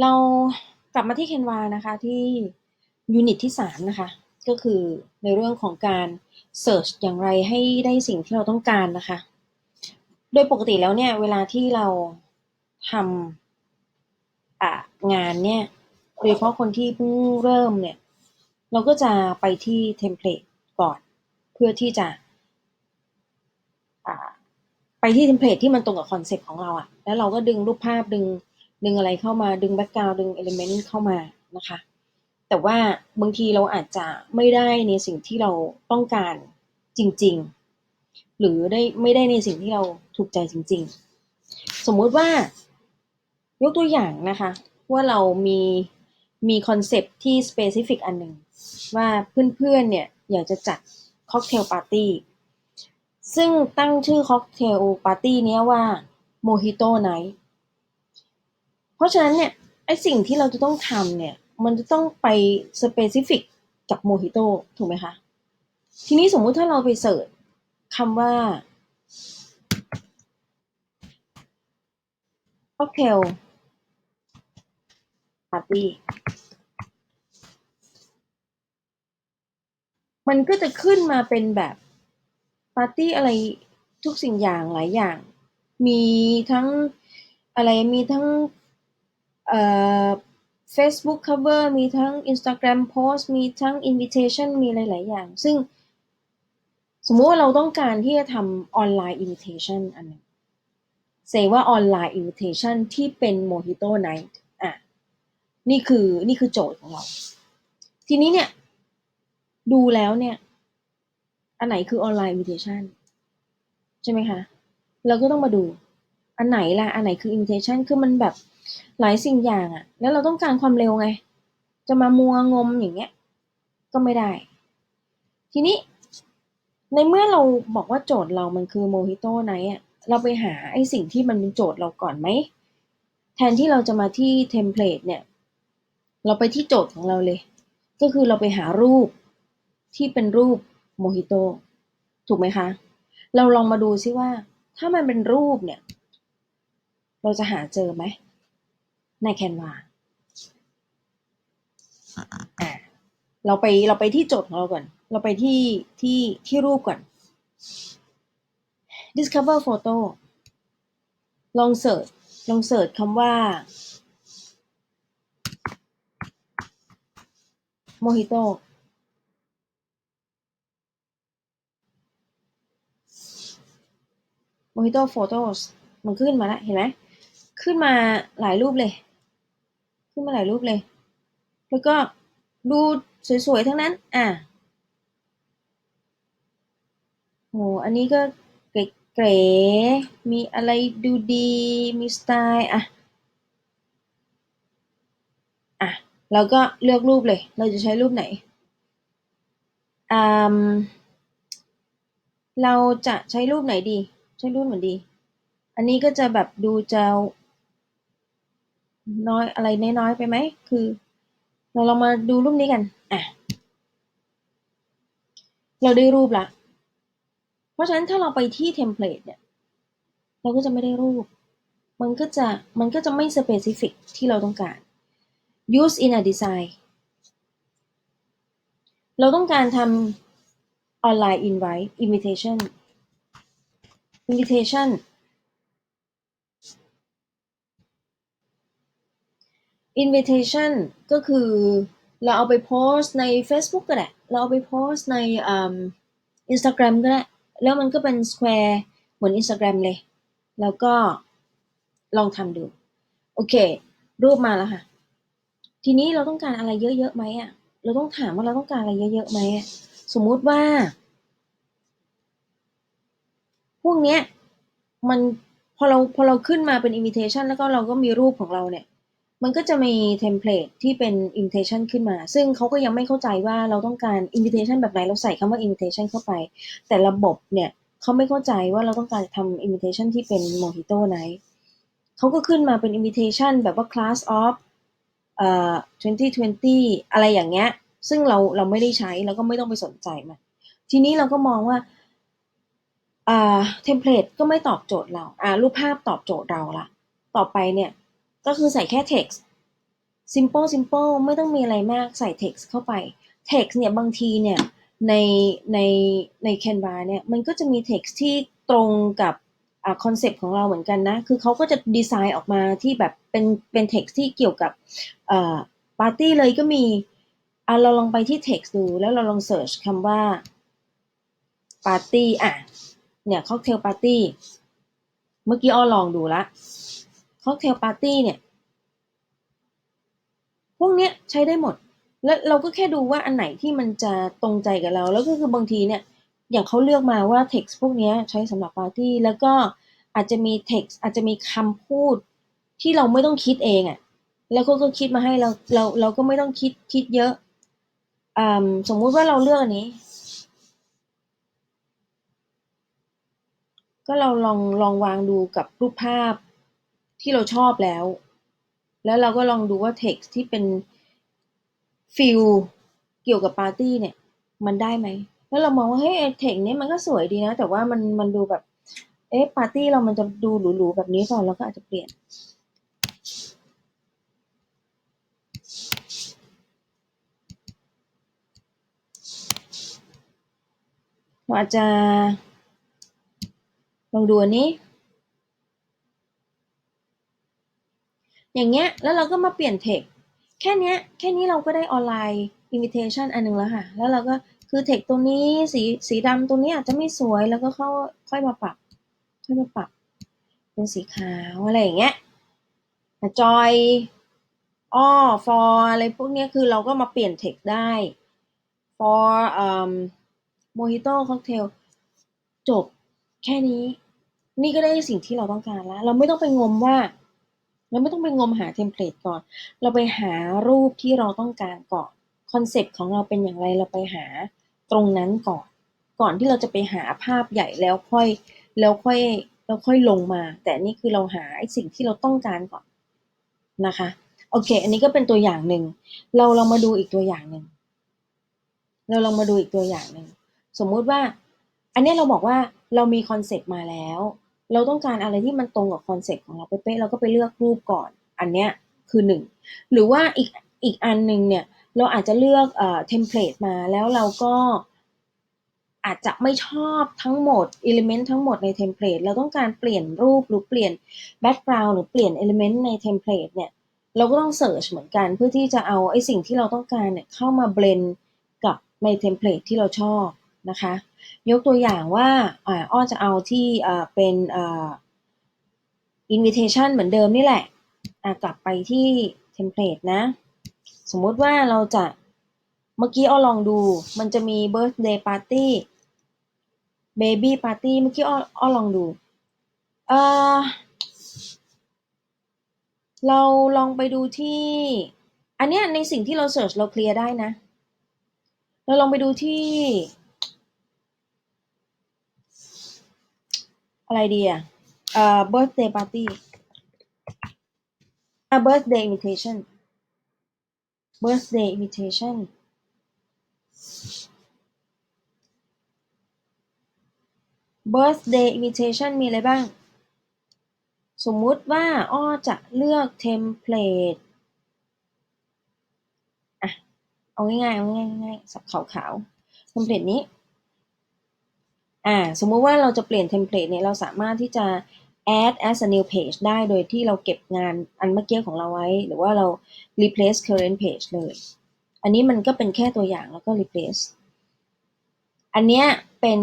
เรากลับมาที่ Canva นะคะที่ยูนิตที่ 3 นะคะ ก็คือในเรื่องของการ Search อย่างไรให้ได้สิ่งที่เราต้องการนะคะ โดยปกติแล้วเนี่ย เวลาที่เราทำงานเนี่ยโดยเฉพาะคนที่เพิ่งเริ่มเนี่ย เราก็จะไปที่เทมเพลตก่อน เพื่อที่จะไปที่เทมเพลตที่มันตรงกับคอนเซ็ปต์ของเราอะแล้วเราก็ดึงรูปภาพดึง ดึงอะไรเข้ามาดึงแบ็กกราวด์ดึงเอลิเมนต์เข้ามานะคะ แต่ว่าบางทีเราอาจจะไม่ได้ในสิ่งที่เราต้องการจริง ๆ หรือได้ไม่ได้ในสิ่งที่เราถูกใจจริง ๆ สมมุติว่ายกตัวอย่างนะคะ ว่าเรามีมีคอนเซปต์ที่ specific อันหนึ่งว่าเพื่อนๆเนี่ยอยากจะจัดค็อกเทลปาร์ตี้ซึ่งตั้งชื่อค็อกเทลปาร์ตี้เนี้ยว่า Mojito Night เพ ราะฉะนั้นเนี่ยไอสิ่งที่เราจะต้องทำเนี่ย มันจะต้องไป specific กับ Mojito ถูกไหมคะ ทีนี้สมมุติถ้าเราไปเสิร์ชคำว่าค็อกเทลปาร์ตี้มันก็จะขึ้นมาเป็นแบบปาร์ตี้อะไรทุกสิ่งอย่างหลายอย่าง มีทั้งอะไรมีทั้ง Facebook cover มีทั้ง Instagram post มีทั้ง invitation มีหลาย ๆ อย่าง ซึ่ง สมมุติว่าเราต้องการที่จะทำออนไลน์ invitation อันนึงเซว่าออนไลน์ invitation ที่เป็น Mojito Night อะนี่คือนี่คือโจทย์ของเรา ทีนี้เนี่ย ดูแล้วเนี่ย อันไหนคือออนไลน์ invitation ใช่ไหมคะ เราก็ต้องมาดูอันไหนล่ะ อันไหนคือ invitation คือมันแบบ หลายสิ่งอย่างอะแล้วเราต้องการความเร็วไง จะมามัวงมอย่างเงี้ย ก็ไม่ได้ ทีนี้ ในเมื่อเราบอกว่าโจทย์เรามันคือ Mojito Night อะเราไปหาไอ้สิ่งที่มันเป็นโจทย์เราก่อนไหม แทนที่เราจะมาที่เทมเพลตเนี่ย เราไปที่โจทย์ของเราเลย ก็คือเราไปหารูปที่เป็นรูปโมฮิโตถูกไหมคะ เราลองมาดูซิว่า ถ้ามันเป็นรูปเนี่ย เราจะหาเจอไหม ในแคนวาอ่าเราไปเราไปที่โจทย์ของเราก่อน เราไปที่ที่ที่รูปก่อน discover photo ลองเสิร์ชลองเสิร์ชคำว่า mojito mojito photos มันขึ้นมาแล้วเห็นไหม ขึ้นมาหลายรูปเลย ขึ้นมาหลายรูปเลย แล้วก็ดูสวยๆ ทั้งนั้น อะโหอันนี้ก็เก๋ๆมีอะไรดูดี มีสไตล์อะ อะ เราก็เลือกรูปเลย เราจะใช้รูปไหนอืมเราจะใช้รูปไหนดี ใช้รูปเหมือนดี อันนี้ก็จะแบบดูจะ น้อยอะไรน้อยๆไปไหม คือ เราลองมาดูรูปนี้กัน อะ เราได้รูปละ เพราะฉะนั้นถ้าเราไปที่เทมเพลตเนี่ย เราก็จะไม่ได้รูป มันก็จะ มันก็จะไม่ specific ที่เราต้องการ use in a design เราต้องการทำออนไลน์ invite invitation invitation invitation ก็คือเราเอาไปโพสต์ใน Facebook ก็ได้ เราเอาไปโพสต์ในอ่า Instagram ก็ได้ แล้วมันก็เป็น square เหมือน Instagram เลย แล้วก็ลองทำดู โอเค รูปมาแล้วค่ะ ทีนี้เราต้องการอะไรเยอะๆไหมอะ เราต้องถามว่าเราต้องการอะไรเยอะๆไหมสมมุติว่า พวกเนี้ยมันพอเราพอเราขึ้นมาเป็น invitation แล้วก็เราก็มีรูปของเราเนี่ย มันก็จะมีเทมเพลตที่เป็น invitation ขึ้นมา ซึ่งเขาก็ยังไม่เข้าใจว่าเราต้องการ invitation แบบไหนเราใส่คำว่า invitation เข้าไป แต่ระบบเนี่ยเขาไม่เข้าใจว่าเราต้องการทำ invitation ที่เป็น mojito night เขาก็ขึ้นมาเป็น invitation แบบว่า class of เอ่อ2020 อะไรอย่างเงี้ย ซึ่งเราเราไม่ได้ใช้แล้วก็ไม่ต้องไปสนใจมัน ทีนี้เราก็มองว่าอ่าเทมเพลตก็ไม่ตอบโจทย์เราอ่ารูปภาพตอบโจทย์เราละต่อไปเนี่ย ก็คือใส่แค่ text simple simple ไม่ต้องมีอะไรมากใส่ text เข้าไป text เนี่ยบางทีเนี่ยในในใน Canva เนี่ยมันก็จะมี text ที่ตรงกับอคอนเซปต์ของเราเหมือนกันนะ คือเขาก็จะดีไซน์ออกมาที่แบบเป็นเป็น text ที่เกี่ยวกับปาร์ตี้เลยก็มีอะเราลองไปที่ text ดู แล้วเราลอง search คำว่าปาร์ตี้อะเนี่ย cocktail party เมื่อกี้อ้อลองดูละ cocktail party เนี่ย พวกเนี้ยใช้ได้หมด แล้วเราก็แค่ดูว่าอันไหนที่มันจะตรงใจกับเรา แล้วก็คือบางทีเนี่ย อย่างเขาเลือกมาว่า text พวกเนี้ยใช้สำหรับปาร์ตี้ แล้วก็อาจจะมี text อาจจะมีคำพูดที่เราไม่ต้องคิดเองอะ่ะ แล้วเขาก็คิดมาให้เรา เราเราก็ไม่ต้องคิดคิดเยอะอสมมุติว่าเราเลือกอันนี้ ก็เราลองลองวางดูกับรูปภาพ ที่เราชอบแล้ว แล้วเราก็ลองดูว่า text ที่เป็นฟิลเกี่ยวกับปาร์ตี้เนี่ย มันได้ไหม แล้วเรามองว่าเฮ้ยเทคนี้มันก็สวยดีนะ แต่ว่ามันมันดูแบบ เอ๊ะปาร์ตี้เรามันจะดูหรูๆแบบนี้ก่อนแล้วก็อาจจะเปลี่ยน เราอาจจะลองดูอันนี้ อย่างเงี้ยแล้วเราก็มาเปลี่ยนเทคแค่เนี้ยแค่นี้เราก็ได้ออนไลน์อินวิเทชันอันนึงแล้วค่ะ แล้วเราก็คือเทคตัวนี้สีสีดำตัวนี้อาจจะไม่สวยแล้วก็เข้าค่อยมาปรับ ค่อยมาปรับ เป็นสีขาวอะไรอย่างเงี้ยจอยอ้อ for อะไรพวกนี้คือเราก็มาเปลี่ยนเทคได้ for um mojito cocktail จบแค่นี้ นี่ก็ได้สิ่งที่เราต้องการแล้ว เราไม่ต้องไปงมว่า เราไม่ต้องไปงมหาเทมเพลตก่อน เราไปหารูปที่เราต้องการก่อนคอนเซปต์ของเราเป็นอย่างไรเราไปหาตรงนั้นก่อน ก่อนที่เราจะไปหาภาพใหญ่แล้วค่อยแล้วค่อยแล้วค่อยลงมา แต่นี่คือเราหาไอ้สิ่งที่เราต้องการก่อนนะคะโอเค อันนี้ก็เป็นตัวอย่างหนึ่ง เราเรามาดูอีกตัวอย่างหนึ่งเราลองมาดูอีกตัวอย่างหนึ่ง สมมุติว่า อันนี้เราบอกว่าเรามีคอนเซปต์มาแล้ว เราต้องการอะไรที่มันตรงกับคอนเซ็ปต์ของเราเป๊ะๆเราก็ไปเลือกรูปก่อน อันเนี้ยคือหนึ่งหรือว่าอีกอีกอันหนึ่งเนี่ยเราอาจจะเลือกเอ่อเทมเพลตมาแล้วเราก็อาจจะไม่ชอบทั้งหมดอิเลเมนต์ทั้งหมดในเทมเพลตเราต้องการเปลี่ยนรูปหรือเปลี่ยนแบ็กกราวด์หรือเปลี่ยนอิเลเมนต์ในเทมเพลตเนี่ยเราก็ต้องเสิร์ชเหมือนกันเพื่อที่จะเอาไอ้สิ่งที่เราต้องการเนี่ยเข้ามาเบลนกับในเทมเพลตที่เราชอบนะคะ ยกตัวอย่างว่าอ้อจะเอาที่เป็นอ่า invitation เหมือนเดิมนี่แหละกลับไปที่เทมเพลตนะ สมมติว่าเราจะเมื่อกี้อ้อลองดู มันจะมี birthday party baby party เมื่อกี้อ้ออ้อลองดูเออเราลองไปดูที่ อันเนี้ยในสิ่งที่เราเสิร์ชเราเคลียร์ได้นะ เราลองไปดูที่ อะไรดีอะเอ่อ birthday party อะ birthday invitation birthday invitation birthday invitation มีอะไรบ้าง สมมุติว่าอ้อจะเลือกเทมเพลตอะ เอาง่ายๆเอาง่ายง่ายๆสับขาวๆเทมเพลตนี้ อ่าสมมุติว่าเราจะเปลี่ยนเทมเพลตเนี่ยเราสามารถที่จะ add as a new page ได้โดยที่เราเก็บงานอันเมื่อกี้ของเราไว้ หรือว่าเรา replace current page เลย อันนี้มันก็เป็นแค่ตัวอย่างแล้วก็ replace อันเนี้ยเป็น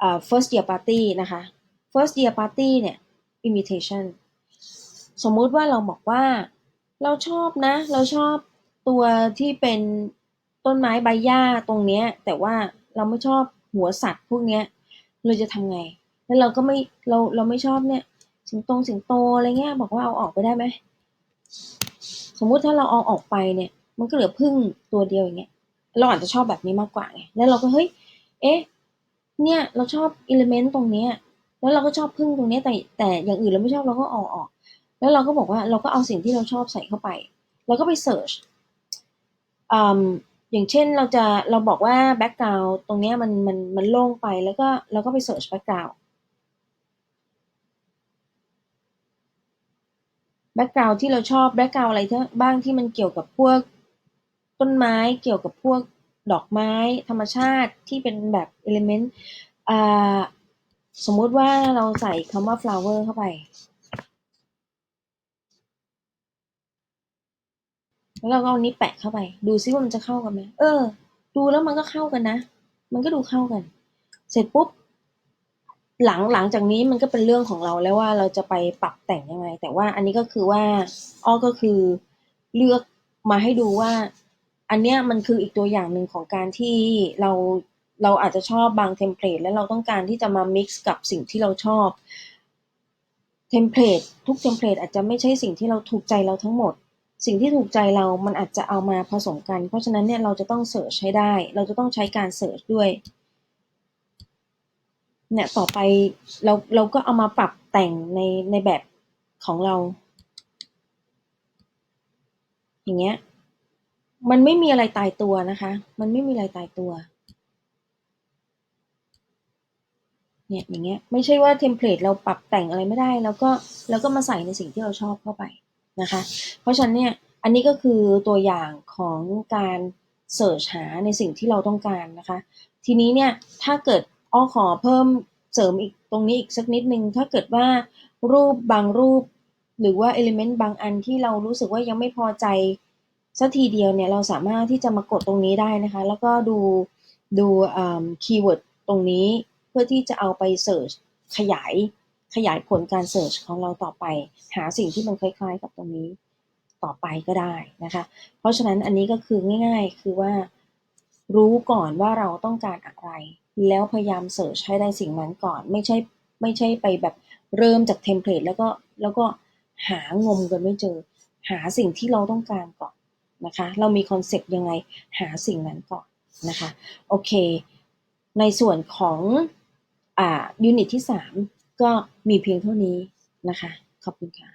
อ่า first year party นะคะ first year party เนี่ย invitation สมมุติว่าเราบอกว่าเราชอบนะ เราชอบตัวที่เป็นต้นไม้ใบหญ้าตรงเนี้ยแต่ว่าเราไม่ชอบ หัวสัตว์พวกเนี้ย เราจะทำไง แล้วเราก็ไม่เราเราไม่ชอบเนี่ย สิงโตสิงโตอะไรเงี้ย บอกว่าเอาออกไปได้ไหมสมมุติถ้าเราเอาออกไปเนี่ย มันก็เหลือพึ่งตัวเดียวอย่างเงี้ยเราอาจจะชอบแบบนี้มากกว่าไงแล้วเราก็เฮ้ยเอ๊ะเนี่ยเราชอบอิเลเมนต์ตรงเนี้ยแล้วเราก็ชอบพึ่งตรงเนี้ยแต่แต่อย่างอื่นเราไม่ชอบเราก็เอาออก แล้วเราก็บอกว่าเราก็เอาสิ่งที่เราชอบใส่เข้าไป เราก็ไปเสิร์ช อย่างเช่นเราจะเราบอกว่าแบ็กกราวตรงนี้มันมันมันโล่งไปแล้วก็เราก็ไปเสิร์ชแบ็กกราวแบ็กกราวที่เราชอบแบ็กกราวอะไรทบ้างที่มันเกี่ยวกับพวกต้นไม้เกี่ยวกับพวกดอกไม้ธรรมชาติที่เป็นแบบเอลิเมนต์สมมุติว่าเราใส่คำว่า flower เข้าไป แล้วเราก็เอานี้แปะเข้าไป ดูซิว่ามันจะเข้ากันไหมเออ ดูแล้วมันก็เข้ากันนะ มันก็ดูเข้ากัน เสร็จปุ๊บ หลังหลังจากนี้มันก็เป็นเรื่องของเราแล้วว่าเราจะไปปรับแต่งยังไง แต่ว่าอันนี้ก็คือว่าอ้อก็คือเลือกมาให้ดูว่า อันเนี้ยมันคืออีกตัวอย่างหนึ่งของการที่เราเราอาจจะชอบบางเทมเพลตแล้วเราต้องการที่จะมา mix กับสิ่งที่เราชอบเทมเพลตทุกเทมเพลตอาจจะไม่ใช่สิ่งที่เราถูกใจเราทั้งหมด สิ่งที่ถูกใจเรามันอาจจะเอามาผสมกัน เพราะฉะนั้นเนี่ยเราจะต้องเสิร์ชให้ได้ เราจะต้องใช้การเสิร์ชด้วย เนี่ยต่อไปเราเราก็เอามาปรับแต่งในในแบบของเรา อย่างเงี้ย มันไม่มีอะไรตายตัวนะคะ มันไม่มีอะไรตายตัว เนี่ยอย่างเงี้ย ไม่ใช่ว่าเทมเพลตเราปรับแต่งอะไรไม่ได้ แล้วก็แล้วก็มาใส่ในสิ่งที่เราชอบเข้าไป นะคะ เพราะฉะนั้นเนี่ยอันนี้ก็คือตัวอย่างของการเสิร์ชหาในสิ่งที่เราต้องการนะคะ ทีนี้เนี่ยถ้าเกิดอ้อขอเพิ่มเสริมอีกตรงนี้อีกสักนิดนึง ถ้าเกิดว่ารูปบางรูป หรือว่าเอลิเมนต์บางอันที่เรารู้สึกว่ายังไม่พอใจสักทีเดียวเนี่ยเราสามารถที่จะมากดตรงนี้ได้นะคะ แล้วก็ดูดูคีย์เวิร์ดตรงนี้เพื่อที่จะเอาไปเสิร์ชขยาย ขยายผลการเสิร์ชของเราต่อไป หาสิ่งที่มันคล้ายๆ กับตรงนี้ต่อไปก็ได้นะคะ เพราะฉะนั้นอันนี้ก็คือง่ายๆ คือว่ารู้ก่อนว่าเราต้องการอะไร แล้วพยายามเสิร์ชให้ได้สิ่งนั้นก่อน ไม่ใช่ไม่ใช่ไปแบบเริ่มจากเทมเพลตแล้วก็แล้วก็หางมกันไม่เจอ หาสิ่งที่เราต้องการก่อนนะคะ เรามีคอนเซปต์ยังไงหาสิ่งนั้นก่อนนะคะ โอเค ในส่วนของอ่ายูนิตที่ 3 ก็มีเพียงเท่านี้นะคะ ขอบคุณค่ะ